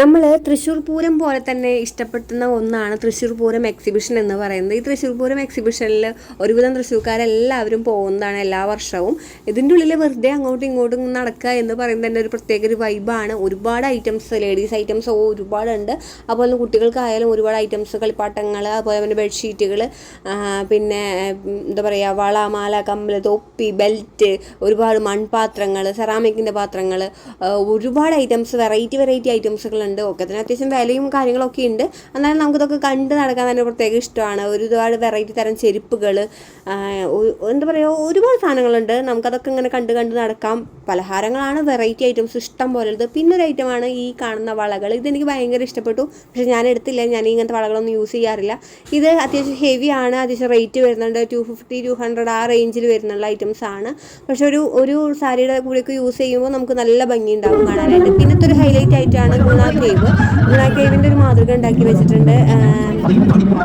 നമ്മൾ തൃശ്ശൂർ പൂരം പോലെ തന്നെ ഇഷ്ടപ്പെടുന്ന ഒന്നാണ് തൃശ്ശൂർ പൂരം എക്സിബിഷൻ എന്ന് പറയുന്നത്. ഈ തൃശ്ശൂർ പൂരം എക്സിബിഷനിൽ ഒരുവിധം തൃശ്ശൂർക്കാരെല്ലാവരും പോകുന്നതാണ് എല്ലാ വർഷവും. ഇതിന്റെ ഉള്ളിൽ വെറുതെ അങ്ങോട്ടും ഇങ്ങോട്ടും നടക്കുക എന്ന് പറയുന്നത് തന്നെ ഒരു പ്രത്യേക ഒരു വൈബാണ് ഒരുപാട് ഐറ്റംസ് ലേഡീസ് ഐറ്റംസ് ഒരുപാടുണ്ട്. അതുപോലെ തന്നെ കുട്ടികൾക്കായാലും ഒരുപാട് ഐറ്റംസ് കളിപ്പാട്ടങ്ങൾ അതുപോലെ തന്നെ ബെഡ്ഷീറ്റുകൾ പിന്നെ എന്താ പറയുക വള മാല കമ്മൽ തൊപ്പി ബെൽറ്റ് ഒരുപാട് മൺപാത്രങ്ങൾ സെറാമിക്കിന്റെ പാത്രങ്ങൾ ഒരുപാട് ഐറ്റംസ് വെറൈറ്റി വെറൈറ്റി ഐറ്റംസുകളുണ്ട് ഒക്കെ തന്നെ അത്യാവശ്യം വിലയും കാര്യങ്ങളൊക്കെ ഉണ്ട്. എന്നാലും നമുക്കിതൊക്കെ കണ്ട് നടക്കാൻ തന്നെ പ്രത്യേക ഇഷ്ടമാണ്. ഒരുപാട് വെറൈറ്റി തരം ചെരുപ്പുകൾ എന്താ പറയുക ഒരുപാട് സാധനങ്ങളുണ്ട്. നമുക്കതൊക്കെ ഇങ്ങനെ കണ്ട് കണ്ട് നടക്കാം. പലഹാരങ്ങളാണ് വെറൈറ്റി ഐറ്റംസ് ഇഷ്ടം പോലുള്ളത്. പിന്നെ ഒരു ഐറ്റമാണ് ഈ കാണുന്ന വളകൾ ഇതെനിക്ക് ഭയങ്കര ഇഷ്ടപ്പെട്ടു. പക്ഷേ ഞാൻ എടുത്തില്ല. ഞാൻ ഇങ്ങനത്തെ വളകളൊന്നും യൂസ് ചെയ്യാറില്ല. ഇത് അത്യാവശ്യം ഹെവി ആണ്. അത്യാവശ്യം റേറ്റ് വരുന്നുണ്ട്. ടു ഫിഫ്റ്റി ടു ഹൺഡ്രഡ് ആ റേഞ്ചിൽ വരുന്നുള്ള ഐറ്റംസ് ആണ്. പക്ഷെ ഒരു ഒരു സാരിയുടെ കൂടെയൊക്കെ യൂസ് ചെയ്യുമ്പോൾ നമുക്ക് നല്ല ഭംഗി ഉണ്ടാകും കാണാനായിട്ട്. പിന്നത്തെ ഒരു ഹൈലൈറ്റ് ആയിട്ടാണ് ഗുണ കേവ് ഗുണ കേവിന്റെ ഒരു മാതൃക ഉണ്ടാക്കി വെച്ചിട്ടുണ്ട്.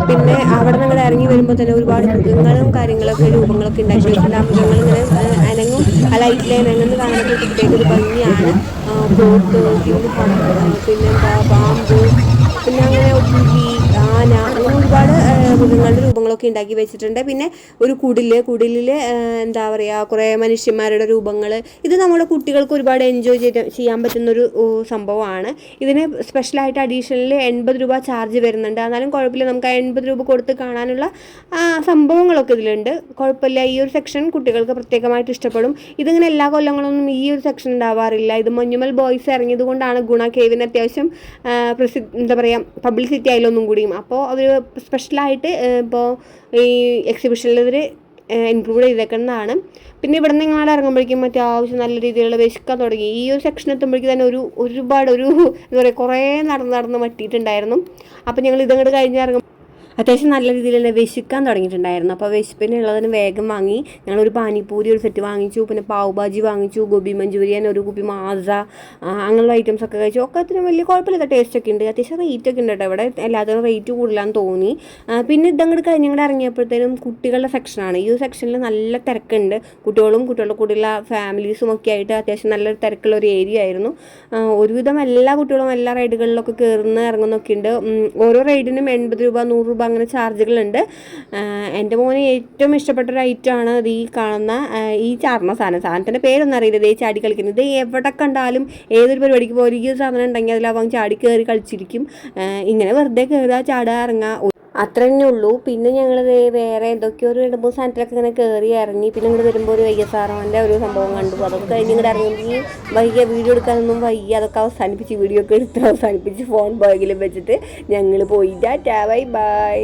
പിന്നെ അവിടെ നിങ്ങൾ ഇറങ്ങി വരുമ്പോൾ തന്നെ ഒരുപാട് മൃഗങ്ങളും കാര്യങ്ങളൊക്കെ രൂപങ്ങളൊക്കെ ഉണ്ടാക്കി വെച്ചിട്ടുണ്ട്. ആ മൃഗങ്ങൾ ഇങ്ങനെ അനങ്ങും. ആ ലൈറ്റിൽ അനങ്ങുന്ന കാണുമ്പോൾ പ്രത്യേക ഒരു ഭംഗിയാണ്. ആ, പോത്ത് പിന്നെന്താ പാമ്പ് പിന്നെ അങ്ങനെ പുലി ആന ആ, മൃഗങ്ങളുടെ രൂപങ്ങളൊക്കെ ഉണ്ടാക്കി വെച്ചിട്ടുണ്ട്. പിന്നെ ഒരു കുടിൽ കുടിലിൽ എന്താ പറയുക കുറേ മനുഷ്യന്മാരുടെ രൂപങ്ങൾ ഇത് നമ്മുടെ കുട്ടികൾക്ക് ഒരുപാട് എൻജോയ് ചെയ്ത് ചെയ്യാൻ പറ്റുന്നൊരു സംഭവമാണ്. ഇതിന് സ്പെഷ്യലായിട്ട് അഡീഷണൽ എൺപത് രൂപ ചാർജ് വരുന്നുണ്ട്. എന്നാലും കുഴപ്പമില്ല. നമുക്ക് ആ എൺപത് രൂപ കൊടുത്ത് കാണാനുള്ള സംഭവങ്ങളൊക്കെ ഇതിലുണ്ട്. കുഴപ്പമില്ല. ഈ ഒരു സെക്ഷൻ കുട്ടികൾക്ക് പ്രത്യേകമായിട്ട് ഇഷ്ടപ്പെടും. ഇതിങ്ങനെ എല്ലാ കൊല്ലങ്ങളൊന്നും ഈ ഒരു സെക്ഷൻ ഉണ്ടാവാറില്ല. ഇത് മഞ്ഞുമൽ ബോയ്സ് ഇറങ്ങിയത് കൊണ്ടാണ് ഗുണ കേവിന് അത്യാവശ്യം പ്രസിദ്ധ എന്താ പറയുക പബ്ലിസിറ്റി ആയാലൊന്നും കൂടിയും. അപ്പോൾ അവർ സ്പെഷ്യലായിട്ട് ഇപ്പോൾ ഈ എക്സിബിഷനിൽ ഇവർ ഇൻക്ലൂഡ് ചെയ്തേക്കുന്നതാണ്. പിന്നെ ഇവിടെ നിന്ന് ഇങ്ങനെ ഇറങ്ങുമ്പോഴേക്കും മറ്റേ ആവശ്യം നല്ല രീതിയിലുള്ള വിശക്കാൻ തുടങ്ങി. ഈ ഒരു സെക്ഷൻ എത്തുമ്പോഴേക്കും തന്നെ ഒരു ഒരുപാട് ഒരു എന്താ പറയുക കുറേ നടന്ന് നടന്ന് മട്ടിയിട്ടുണ്ടായിരുന്നു. അപ്പോൾ ഞങ്ങൾ ഇതങ്ങോട്ട് കഴിഞ്ഞ് ഇറങ്ങും അത്യാവശ്യം നല്ല രീതിയിൽ തന്നെ വിശക്കാൻ തുടങ്ങിയിട്ടുണ്ടായിരുന്നു. അപ്പോൾ വിശപ്പിനുള്ളതിന് വേഗം വാങ്ങി. ഞങ്ങളൊരു പാനിപ്പൂരി ഒരു സെറ്റ് വാങ്ങിച്ചു. പിന്നെ പാവ് ഭാജി വാങ്ങിച്ചു. ഗോബി മഞ്ചൂരിയൻ ഒരു കുപ്പി മാസ അങ്ങനെയുള്ള ഐറ്റംസ് ഒക്കെ കഴിച്ചു. ഒക്കെ അത്ര വലിയ കുഴപ്പമില്ലാത്ത ടേസ്റ്റ് ഒക്കെ ഉണ്ട്. അത്യാവശ്യം റേറ്റ് ഒക്കെ ഉണ്ട് കേട്ടോ. ഇവിടെ എല്ലാത്തിനും റേറ്റ് കൂടുതലാന്ന് തോന്നി. പിന്നെ ഇതങ്ങോട്ട് കഴിഞ്ഞ് ഞങ്ങൾ ഇറങ്ങിയപ്പോഴത്തേനും കുട്ടികളുടെ സെക്ഷനാണ് ഈ സെക്ഷനിൽ നല്ല തിരക്കുണ്ട്. കുട്ടികളും കുട്ടികളുടെ കൂടെയുള്ള ഫാമിലീസും ഒക്കെ ആയിട്ട് അത്യാവശ്യം നല്ല തിരക്കുള്ള ഒരു ഏരിയ ആയിരുന്നു. ഒരുവിധം എല്ലാ കുട്ടികളും എല്ലാ റൈഡുകളിലൊക്കെ കയറുന്ന ഇറങ്ങുന്നൊക്കെ ഉണ്ട്. ഓരോ റൈഡിനും എൺപത് രൂപ നൂറ് രൂപ അങ്ങനെ ചാർജുകളുണ്ട്. എന്റെ മോന് ഏറ്റവും ഇഷ്ടപ്പെട്ട ഒരു ഐറ്റമാണ് ഇത് ഈ കാണുന്ന ഈ ചാർന്ന സാധനം. സാധനത്തിന്റെ പേരൊന്നും അറിയില്ല. ഇതേ ചാടി കളിക്കുന്നത് ഇത് എവിടെ കണ്ടാലും ഏതൊരു പരിപാടിക്ക് പോലും ഈ സാധനം ഉണ്ടെങ്കിൽ അതിലാവാൻ ചാടി കയറി കളിച്ചിരിക്കും. ഇങ്ങനെ വെറുതെ കയറുക ചാടുക ഇറങ്ങുക. അത്ര തന്നെ ഉള്ളൂ. പിന്നെ ഞങ്ങൾ വേറെ എന്തൊക്കെയോ ഒരു രണ്ട് മൂന്ന് സാധനത്തിലൊക്കെ ഇങ്ങനെ കയറി ഇറങ്ങി പിന്നെ ഇങ്ങോട്ട് വരുമ്പോൾ ഒരു വൈകിയ സാറോന്റെ ഒരു സംഭവം കണ്ടു. അതൊക്കെ കഴിഞ്ഞ് ഇങ്ങോട്ട് ഇറങ്ങി വൈകിയ വീഡിയോ എടുക്കാനൊന്നും വൈകി അതൊക്കെ അവസാനിപ്പിച്ച് വീഡിയോ ഒക്കെ എടുത്ത് അവസാനിപ്പിച്ച് ഫോൺ ബാഗിലും വെച്ചിട്ട് ഞങ്ങൾ പോയി. ടാ ബൈ ബൈ.